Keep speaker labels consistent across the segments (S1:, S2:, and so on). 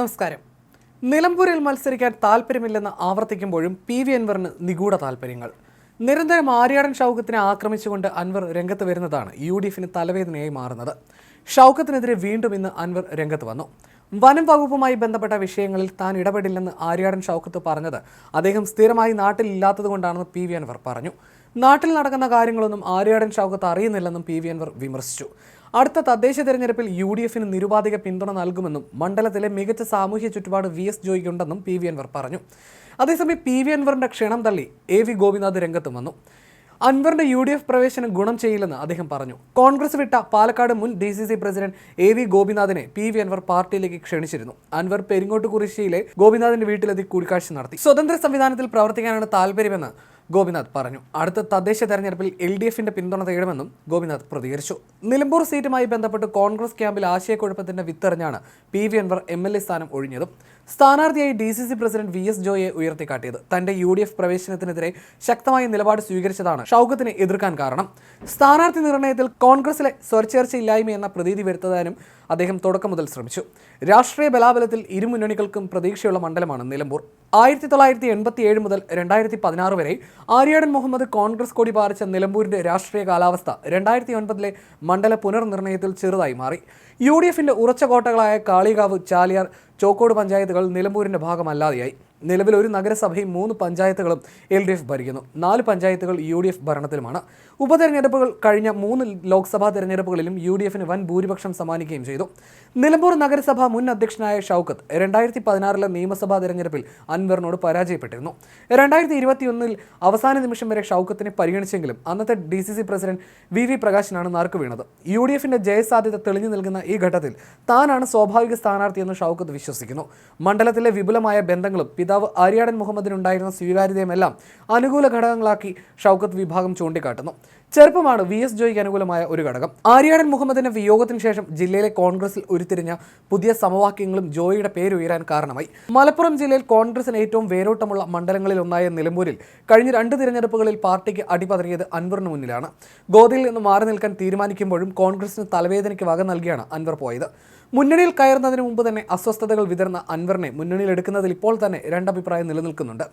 S1: നമസ്കാരം. നിലമ്പൂരിൽ മത്സരിക്കാൻ താല്പര്യമില്ലെന്ന് ആവർത്തിക്കുമ്പോഴും പി വി അൻവറിന് നിഗൂഢ താല്പര്യങ്ങൾ. നിരന്തരം ആര്യാടൻ ഷൗക്കത്തിനെ ആക്രമിച്ചുകൊണ്ട് അൻവർ രംഗത്ത് വരുന്നതാണ് യു ഡി എഫിന് തലവേദനയായി മാറുന്നത്. ഷൗക്കത്തിനെതിരെ വീണ്ടും ഇന്ന് അൻവർ രംഗത്ത് വന്നു. വനം വകുപ്പുമായി ബന്ധപ്പെട്ട വിഷയങ്ങളിൽ താൻ ഇടപെടില്ലെന്ന് ആര്യാടൻ ഷൗക്കത്ത് പറഞ്ഞത് അദ്ദേഹം സ്ഥിരമായി നാട്ടിൽ ഇല്ലാത്തതുകൊണ്ടാണെന്ന് പി വി അൻവർ പറഞ്ഞു. നാട്ടിൽ നടക്കുന്ന കാര്യങ്ങളൊന്നും ആര്യാടൻ ഷൗക്കത്ത് അറിയുന്നില്ലെന്നും പി വി അൻവർ വിമർശിച്ചു. അടുത്ത തദ്ദേശ തെരഞ്ഞെടുപ്പിൽ യു ഡി എഫിന് നിരുപാധിക പിന്തുണ നൽകുമെന്നും മണ്ഡലത്തിലെ മികച്ച സാമൂഹ്യ ചുറ്റുപാട് വി എസ് ജോയിക്കുണ്ടെന്നും പി വി അൻവർ പറഞ്ഞു. അതേസമയം പി വി അൻവറിന്റെ ക്ഷണം തള്ളി എ വി ഗോപിനാഥ് രംഗത്തും വന്നു. അൻവറിന്റെ യു ഡി എഫ് പ്രവേശനം ഗുണം ചെയ്യില്ലെന്ന് അദ്ദേഹം പറഞ്ഞു. കോൺഗ്രസ് വിട്ട പാലക്കാട് മുൻ D C C president A V ഗോപിനാഥിനെ P V Anvar പാർട്ടിയിലേക്ക് ക്ഷണിച്ചിരുന്നു. അൻവർ പെരിങ്ങോട്ട് കുറിശ്ശിയിലെ ഗോപിനാഥിന്റെ വീട്ടിലെത്തി കൂടിക്കാഴ്ച നടത്തി. സ്വതന്ത്ര സംവിധാനത്തിൽ പ്രവർത്തിക്കാനാണ് താല്പര്യമെന്ന് ഗോപിനാഥ് പറഞ്ഞു. അടുത്ത തദ്ദേശ തെരഞ്ഞെടുപ്പിൽ എൽ ഡി എഫിന്റെ പിന്തുണ തേടുമെന്നും ഗോപിനാഥ് പ്രതികരിച്ചു. നിലമ്പൂർ സീറ്റുമായി ബന്ധപ്പെട്ട് കോൺഗ്രസ് ക്യാമ്പിൽ ആശയക്കുഴപ്പത്തിന്റെ വിത്തെറിഞ്ഞാണ് P V Anvar M L A സ്ഥാനം ഒഴിഞ്ഞതും സ്ഥാനാർത്ഥിയായി D C C president V S ജോയെ ഉയർത്തിക്കാട്ടിയത്. തന്റെ യു ഡി എഫ് പ്രവേശനത്തിനെതിരെ ശക്തമായ നിലപാട് സ്വീകരിച്ചതാണ് ഷൗക്കത്തിനെ എതിർക്കാൻ കാരണം. സ്ഥാനാർത്ഥി നിർണയത്തിൽ കോൺഗ്രസിലെ സ്വരച്ചേർച്ചയില്ലായ്മ എന്ന പ്രതീതി വരുത്താനും അദ്ദേഹം തുടക്കം മുതൽ ശ്രമിച്ചു. രാഷ്ട്രീയ ബലാബലത്തിൽ ഇരുമുന്നണികൾക്കും പ്രതീക്ഷയുള്ള മണ്ഡലമാണ് നിലമ്പൂർ. ആയിരത്തി തൊള്ളായിരത്തി എൺപത്തി ഏഴ് മുതൽ രണ്ടായിരത്തി പതിനാറ് വരെ ആര്യാടൻ മുഹമ്മദ് കോൺഗ്രസ് കൊടി പാറിച്ച നിലമ്പൂരിന്റെ രാഷ്ട്രീയ കാലാവസ്ഥ രണ്ടായിരത്തി ഒൻപതിലെ മണ്ഡല പുനർനിർണയത്തിൽ ചെറുതായി മാറി. യു ഡി എഫിന്റെ ഉറച്ച കോട്ടകളായ കാളികാവ് ചാലിയാർ ചോക്കോട് പഞ്ചായത്തുകൾ നിലമ്പൂരിന്റെ ഭാഗമല്ലാതെയായി. നിലവിൽ ഒരു നഗരസഭയും മൂന്ന് പഞ്ചായത്തുകളും എൽ ഡി എഫ് ഭരിക്കുന്നു. നാല് പഞ്ചായത്തുകൾ യു ഡി എഫ് ഭരണത്തിലുമാണ്. ഉപതെരഞ്ഞെടുപ്പുകൾ കഴിഞ്ഞ മൂന്ന് ലോക്സഭാ തെരഞ്ഞെടുപ്പുകളിലും യു ഡി എഫിന് വൻ ഭൂരിപക്ഷം സമ്മാനിക്കുകയും ചെയ്തു. നിലമ്പൂർ നഗരസഭ മുൻ അധ്യക്ഷനായ ഷൗക്കത്ത് രണ്ടായിരത്തി പതിനാറിലെ നിയമസഭാ തെരഞ്ഞെടുപ്പിൽ അൻവറിനോട് പരാജയപ്പെട്ടിരുന്നു. രണ്ടായിരത്തി ഇരുപത്തിയൊന്നിൽ അവസാന നിമിഷം വരെ ഷൗക്കത്തിനെ പരിഗണിച്ചെങ്കിലും അന്നത്തെ D C C president V V പ്രകാശനാണ് നറുക്ക് വീണത്. യു ഡി എഫിന്റെ ജയസാധ്യത തെളിഞ്ഞു നിൽക്കുന്ന ഈ ഘട്ടത്തിൽ താനാണ് സ്വാഭാവിക സ്ഥാനാർത്ഥിയെന്ന് ഷൗക്കത്ത് വിശ്വസിക്കുന്നു. മണ്ഡലത്തിലെ വിപുലമായ ബന്ധങ്ങളും പിതാവ് ആര്യാടൻ മുഹമ്മദിനുണ്ടായിരുന്ന സ്വീകാര്യതയുമെല്ലാം അനുകൂല ഘടകങ്ങളാക്കി ഷൗക്കത്ത് വിഭാഗം ചൂണ്ടിക്കാട്ടുന്നു. ചെറുപ്പമാണ് വി എസ് ജോയിക്ക് അനുകൂലമായ ഒരു ഘടകം. ആര്യാടൻ മുഹമ്മദിന്റെ വിയോഗത്തിന് ശേഷം ജില്ലയിലെ കോൺഗ്രസിൽ ഉരുത്തിരിഞ്ഞ പുതിയ സമവാക്യങ്ങളും ജോയിയുടെ പേരുയരാൻ കാരണമായി. മലപ്പുറം ജില്ലയിൽ കോൺഗ്രസിന് ഏറ്റവും വേരോട്ടമുള്ള മണ്ഡലങ്ങളിൽ ഒന്നായ നിലമ്പൂരിൽ കഴിഞ്ഞ രണ്ട് തിരഞ്ഞെടുപ്പുകളിൽ പാർട്ടിക്ക് അടിപതറിയത് അൻവറിന് മുന്നിലാണ്. ഗോദയിൽ നിന്ന് മാറി നിൽക്കാൻ തീരുമാനിക്കുമ്പോഴും കോൺഗ്രസിന് തലവേദനയ്ക്ക് വക നൽകിയാണ് അൻവർ പോയത്. മുന്നണിയിൽ കയറുന്നതിന് മുമ്പ് തന്നെ അസ്വസ്ഥതകൾ വിതർന്ന അൻവറിനെ മുന്നണിയിൽ എടുക്കുന്നതിൽ ഇപ്പോൾ തന്നെ രണ്ടഭിപ്രായം നിലനിൽക്കുന്നുണ്ട്.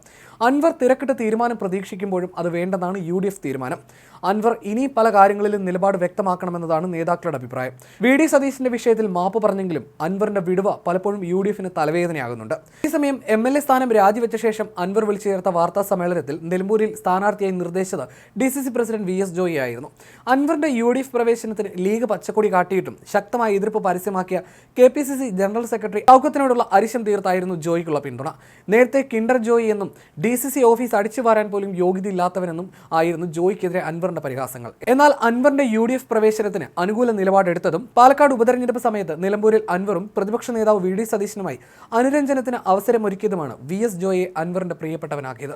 S1: അൻവർ തിരക്കിട്ട് തീരുമാനം പ്രതീക്ഷിക്കുമ്പോഴും അത് വേണ്ടെന്നാണ് യു തീരുമാനം. അൻവർ ഇനി പല കാര്യങ്ങളിലും നിലപാട് വ്യക്തമാക്കണമെന്നതാണ് നേതാക്കളുടെ അഭിപ്രായം. വി ഡി സതീശിന്റെ വിഷയത്തിൽ മാപ്പ് പറഞ്ഞെങ്കിലും അൻവറിന്റെ വിടുവ പലപ്പോഴും യു ഡി എഫിന് തലവേദനയാകുന്നുണ്ട്. അതേസമയം എം എൽ എ സ്ഥാനം രാജിവെച്ച ശേഷം അൻവർ വിളിച്ചു ചേർത്ത വാർത്താ സമ്മേളനത്തിൽ നിലമ്പൂരിൽ സ്ഥാനാർത്ഥിയായി നിർദ്ദേശിച്ചത് D C C president V S Joy ആയിരുന്നു. അൻവറിന്റെ യു ഡി എഫ് പ്രവേശനത്തിന് ലീഗ് പച്ചക്കൊടി കാട്ടിയിട്ടും ശക്തമായ എതിർപ്പ് പരസ്യമാക്കിയ K P C C general secretary ഔക്കത്തിനോടുള്ള അരിശം തീർത്തായിരുന്നു ജോയിക്കുള്ള പിന്തുണ. നേരത്തെ കിൻഡർ ജോയി എന്നും ഡി സി സി ഓഫീസ് അടിച്ചു വാരാൻ പോലും യോഗ്യതയില്ലാത്തവനെന്നും ആയിരുന്നു ജോയിക്കെതിരെ അൻവറിന്റെ പരിഹാസങ്ങൾ എന്നാൽ അൻവറിന്റെ യു ഡി എഫ് പ്രവേശനത്തിന് അനുകൂല നിലപാടെടുത്തതും പാലക്കാട് ഉപതെരഞ്ഞെടുപ്പ് സമയത്ത് നിലമ്പൂരിൽ അൻവറും പ്രതിപക്ഷ നേതാവ് വി ഡി സതീശനുമായി അനുരഞ്ജനത്തിന് അവസരമൊരുക്കിയതുമാണ് വി എസ് ജോയെ അൻവറിന്റെ പ്രിയപ്പെട്ടവനാക്കിയത്.